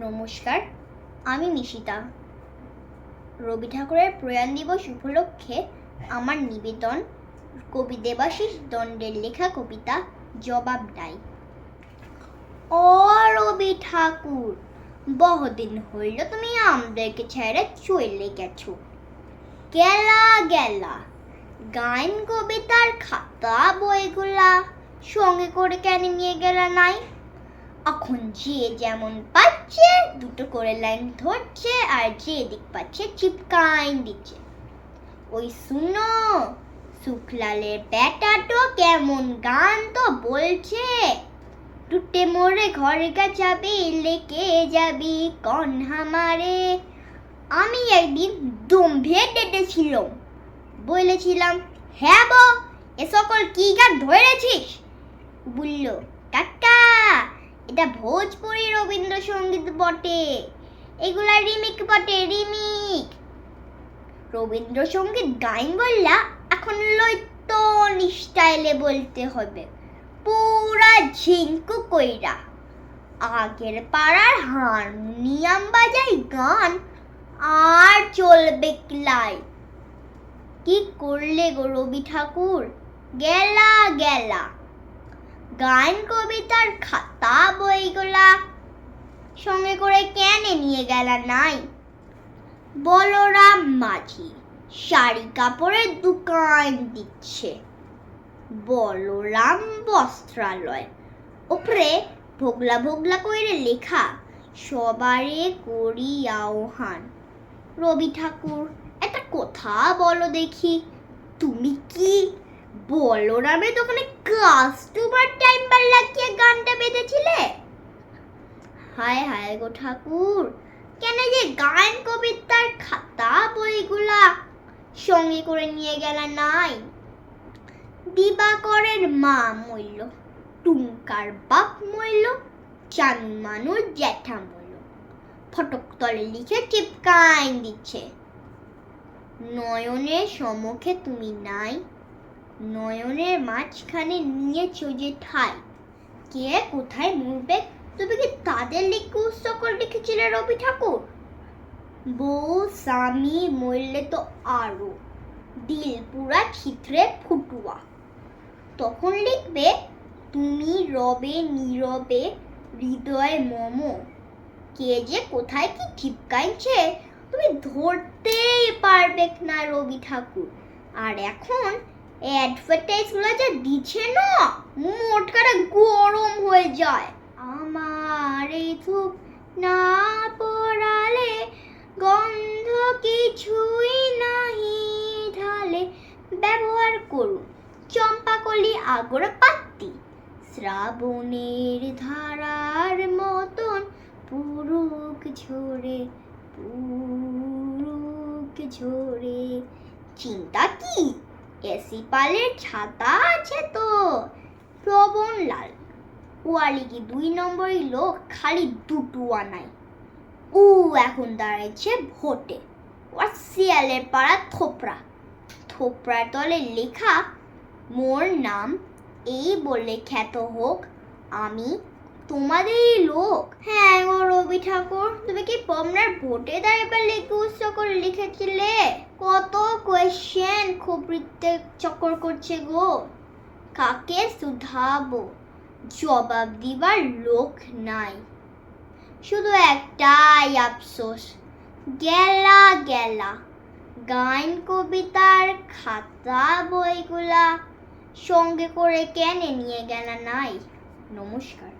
নমস্কার, আমি নিশিতা। রবি ঠাকুরের প্রয়াণ দিবস উপলক্ষে আমার নিবেদন কবি দেবাশিস দণ্ডের লেখা কবিতা জবাব নাই ও রবি ঠাকুর, বহুদিন হইল তুমি আমাদেরকে ছেড়ে চলে গেছো। গেলা গেলা গায়ন কবিতার খাতা বইগুলা সঙ্গে করে কেন নিয়ে গেলা নাই? এখন যে যেমন পাচ্ছে, দুটো করে লাইন ধরছে, আর যে দিক পাচ্ছে চিপকাইন দিচ্ছে। ওই শুনো, শুক্লালের ব্যাটাটো কেমন গান তো বলছে। টুটে মোরে ঘরে গা যাবি লেকে যাবি কন হামারে। আমি একদিন দম্ভে ডেটেছিলাম বলেছিলাম হ্যাঁ বো, এ সকল কি গান ধরেছিস? বলল কাকা এটা ভোজপুরি রবীন্দ্রসঙ্গীত বটে। এগুলা রিমিক বটে রিমিক রবীন্দ্রসঙ্গীত গাইন বললা, এখন লইতন স্টাইলে বলতে হবে পুরা ঝিঙ্কু কইরা। আগের পাড়ার হারমোনিয়াম বাজাই গান, আর চলবে ক্লাই। কি করলে গো রবি ঠাকুর? গেলা গেলা। গান, কবিতার খাতা বইগুলা সঙ্গে করে কেন নিয়ে গেলা নাই? বলরাম মাঝি শাড়ি কাপড়ের দোকান দিচ্ছে। বলরাম বস্ত্রালয়। উপরে ভোগলা ভোগলা কইরে লেখা, সবারে করি আহ্বান রবি ঠাকুর, একটা কথা বলো দেখি, তুমি কি বলরামের দোকানে কাস্টমার টাইমার লাগিয়ে গানটা বেঁধেছিলে। হায় হায় গো ঠাকুর, কেন যে গান, কবিতার খাতা, বইগুলা সঙ্গে করে নিয়ে গেল নাই? দিবাকরের মা মইল, টুঙ্কার বাপ মইল মানুষ জ্যাঠা মইল। ফটক তলে লিখে চিপকাইন দিচ্ছে। নয়নের সমুখে তুমি নাই নয়নের মাঝখানে নিয়েছো যে ঠাই। কে কোথায় মরবে তুমি কি তাদের লিখে উৎসকল লিখেছিলে রবি ঠাকুর? বউ, স্বামী, মরলে তো আরও। দিল পুরা ছিত্রে ফুটুয়া। তখন লিখবে, তুমি রবে নীরবে, হৃদয় মম। কে যে কোথায় কি ঠিপকাইছে তুমি ধরতেই পারবে না রবি ঠাকুর। আর এখন অ্যাডভার্টাইজগুলো যা দিচ্ছে না? মোটকাটা গরম হয়ে যায়। আমার এই ধূপ না পড়ালে গন্ধ কিছুই নাহি ঢালে। ব্যবহার করুন, চম্পাকলি আগর পাত্তি। শ্রাবণের ধারার মতন পুরুক ঝরে পুরুক ঝরে। চিন্তা কি? এসি পালের ছাতা আছে তো। প্রবণ লাল ওয়ালি কি দুই নম্বরই লোক, খালি দুটো আনায়। ও এখন দাঁড়াইছে ভোটে, ওর শিয়ালের পাড়া থোপড়া। থোপড়ার তলে লেখা, মোর নাম এই বলে খ্যাত হোক, আমি তোমাদেরই লোক। হ্যাঁ গো রবি ঠাকুর, তুমি কি পমনার ভোটে দাঁড়িয়ে লিখে উৎস করে লিখেছিলে? কত কোয়েশ্চেন খুবরিতে চক্কর করছে গো। কাকে শুধাবো? জবাব দিবার লোক নাই। শুধু একটাই আফসোস, গেলা গেলা গান কবিতার খাতা বইগুলা সঙ্গে করে কেন নিয়ে গেলা নাই। নমস্কার।